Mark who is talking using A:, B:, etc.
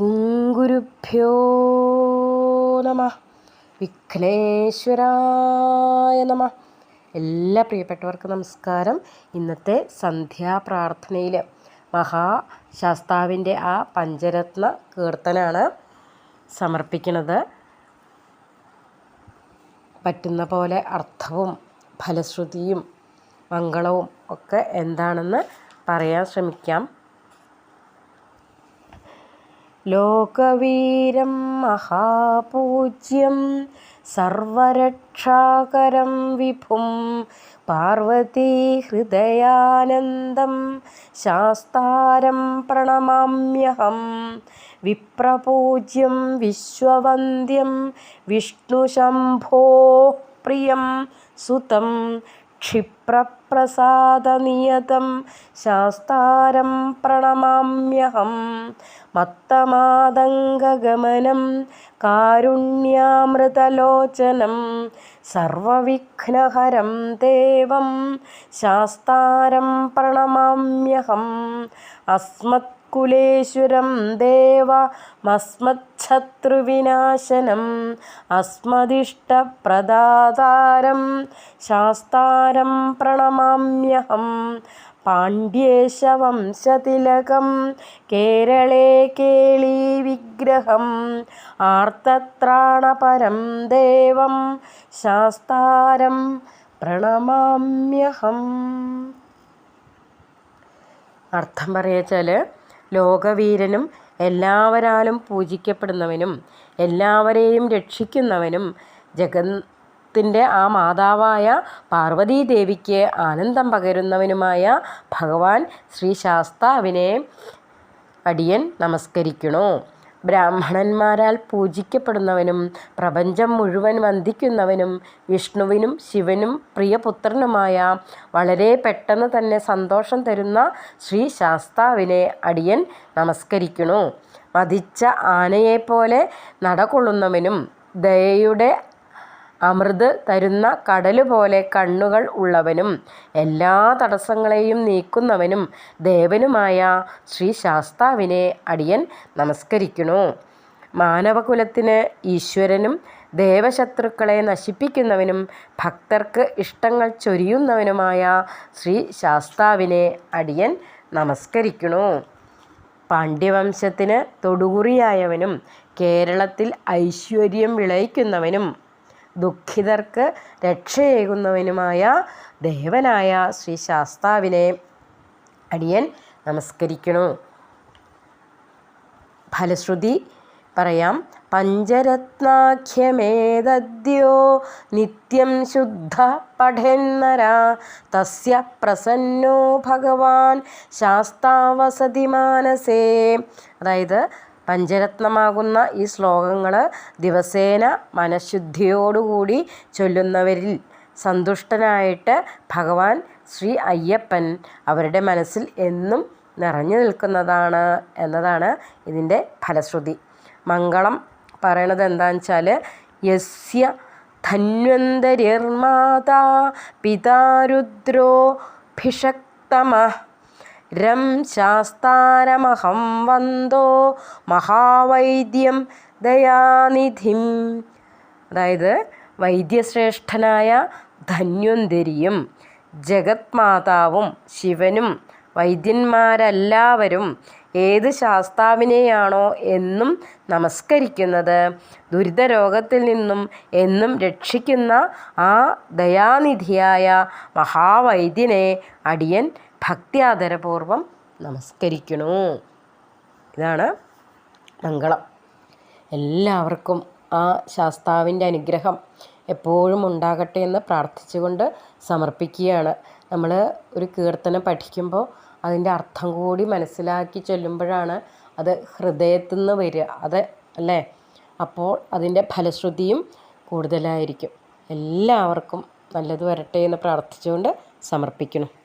A: ഗുരുഭ്യോ നമ. വിഘ്നേശ്വരായ നമ. എല്ലാ പ്രിയപ്പെട്ടവർക്കും നമസ്കാരം. ഇന്നത്തെ സന്ധ്യാപ്രാർത്ഥനയിൽ മഹാശാസ്താവിന്റെ ആ പഞ്ചരത്ന കീർത്തനാണ് സമർപ്പിക്കുന്നത്. പറ്റുന്ന പോലെ അർത്ഥവും ഫലശ്രുതിയും മംഗളവും ഒക്കെ എന്താണെന്ന് പറയാൻ ശ്രമിക്കാം. ലോകവീരം മഹാപൂജ്യം സർവരക്ഷാകരം വിഭും പാർവതീഹൃദയാനന്ദം ശാസ്താരം പ്രണമാമ്യഹം വിപ്രപൂജ്യം വിശ്വവന്ദ്യം വിഷ്ണുശംഭോ പ്രിയം സുതം ക്ഷിപ്രപ്രസാദനിയതം ശാസ്താരം പ്രണമാമ്യഹം മത്തമാതംഗമനം കാരുണ്യാമൃതലോചനം സർവവിഘ്നഹരം ദേവം ശാസ്താരം പ്രണമാമ്യഹം അസ്മത് കുലേശ്വരം ദേവ ദേവമസ്മച്ഛത്രുവിനാശനം അസ്മദിഷ്ടപ്രദാതാരം ശാസ്താരം പ്രണമാമ്യഹം പാണ്ഡ്യേശവംശതിലകം കേരളേ കേളീ വിഗ്രഹം ആർത്തത്രാണപരം ദേവം ശാസ്താരം പ്രണമാമ്യഹം. അർത്ഥം പറയുക ലോകവീരനും എല്ലാവരാലും പൂജിക്കപ്പെടുന്നവനും എല്ലാവരെയും രക്ഷിക്കുന്നവനും ജഗത്തിന്റെ ആ മാതാവായ പാർവതീദേവിക്ക് ആനന്ദം പകരുന്നവനുമായ ഭഗവാൻ ശ്രീ ശാസ്താവിനെ അടിയൻ നമസ്കരിക്കണോ. ബ്രാഹ്മണന്മാരാൽ പൂജിക്കപ്പെടുന്നവനും പ്രപഞ്ചം മുഴുവൻ വന്ദിക്കുന്നവനും വിഷ്ണുവിനും ശിവനും പ്രിയപുത്രനുമായ വളരെ പെട്ടെന്ന് തന്നെ സന്തോഷം തരുന്ന ശ്രീ ശാസ്താവിനെ അടിയൻ നമസ്കരിക്കണു മതിച്ച ആനയെപ്പോലെ നടകൊള്ളുന്നവനും ദയയുടെ അമൃത് തരുന്ന കടൽ പോലെ കണ്ണുകൾ ഉള്ളവനും എല്ലാ തടസ്സങ്ങളെയും നീക്കുന്നവനും ദേവനുമായ ശ്രീ ശാസ്താവിനെ അടിയൻ നമസ്കരിക്കണു മാനവകുലത്തിന് ഈശ്വരനും ദേവശത്രുക്കളെ നശിപ്പിക്കുന്നവനും ഭക്തർക്ക് ഇഷ്ടങ്ങൾ ചൊരിയുന്നവനുമായ ശ്രീ ശാസ്താവിനെ അടിയൻ നമസ്കരിക്കണു പാണ്ഡ്യവംശത്തിന് തൊടുകുറിയായവനും കേരളത്തിൽ ഐശ്വര്യം വിളയിക്കുന്നവനും ദുഃഖിതർക്ക് രക്ഷയേകുന്നവനുമായ ദേവനായ ശ്രീ ശാസ്താവിനെ അടിയൻ നമസ്കരിക്കുന്നു ഫലശ്രുതി പറയാം പഞ്ചരത്നാഖ്യമേതദ്യോ നിത്യം ശുദ്ധ പഠന്നരാ തസ്യ പ്രസന്നോ ഭഗവാൻ ശാസ്താവസതി മാനസേ. അതായത് പഞ്ചരത്നമാകുന്ന ഈ ശ്ലോകങ്ങൾ ദിവസേന മനഃശുദ്ധിയോടുകൂടി ചൊല്ലുന്നവരിൽ സന്തുഷ്ടനായിട്ട് ഭഗവാൻ ശ്രീ അയ്യപ്പൻ അവരുടെ മനസ്സിൽ എന്നും നിറഞ്ഞു നിൽക്കുന്നതാണ് എന്നതാണ് ഇതിന്റെ ഫലശ്രുതി. മംഗളം പറയണത് എന്താണെന്ന് വെച്ചാൽ യസ്യ ധന്വന്തരിർമാതാ പിതാരുദ്രോ ഭിഷക്തമ രം ശാസ്താരമഹം വന്ദോ മഹാവൈദ്യം ദയാനിധിം. അതായത് വൈദ്യശ്രേഷ്ഠനായ ധന്വന്തരിയും ജഗത്മാതാവും ശിവനും വൈദ്യന്മാരെല്ലാവരും ഏത് ശാസ്താവിനെയാണോ എന്നും നമസ്കരിക്കുന്നത്. ദുരിതരോഗത്തിൽ നിന്നും എന്നും രക്ഷിക്കുന്ന ആ ദയാനിധിയായ മഹാവൈദ്യനെ അടിയൻ ഭക്തിയാദരപൂർവം നമസ്കരിക്കണു ഇതാണ് മംഗളം. എല്ലാവർക്കും ആ ശാസ്താവിന്റെ അനുഗ്രഹം എപ്പോഴും ഉണ്ടാകട്ടെ എന്ന് പ്രാർത്ഥിച്ചുകൊണ്ട് സമർപ്പിക്കുകയാണ്. നമ്മൾ ഒരു കീർത്തനം പഠിക്കുമ്പോൾ അതിന്റെ അർത്ഥം കൂടി മനസ്സിലാക്കി ചൊല്ലുമ്പോഴാണ് അത് ഹൃദയത്തിൽ നിന്ന് വരിക. അത് അല്ലേ? അപ്പോൾ അതിന്റെ ഫലശ്രുതിയും കൂടുതലായിരിക്കും. എല്ലാവർക്കും നല്ലത് വരട്ടെ എന്ന് പ്രാർത്ഥിച്ചുകൊണ്ട് സമർപ്പിക്കുന്നു.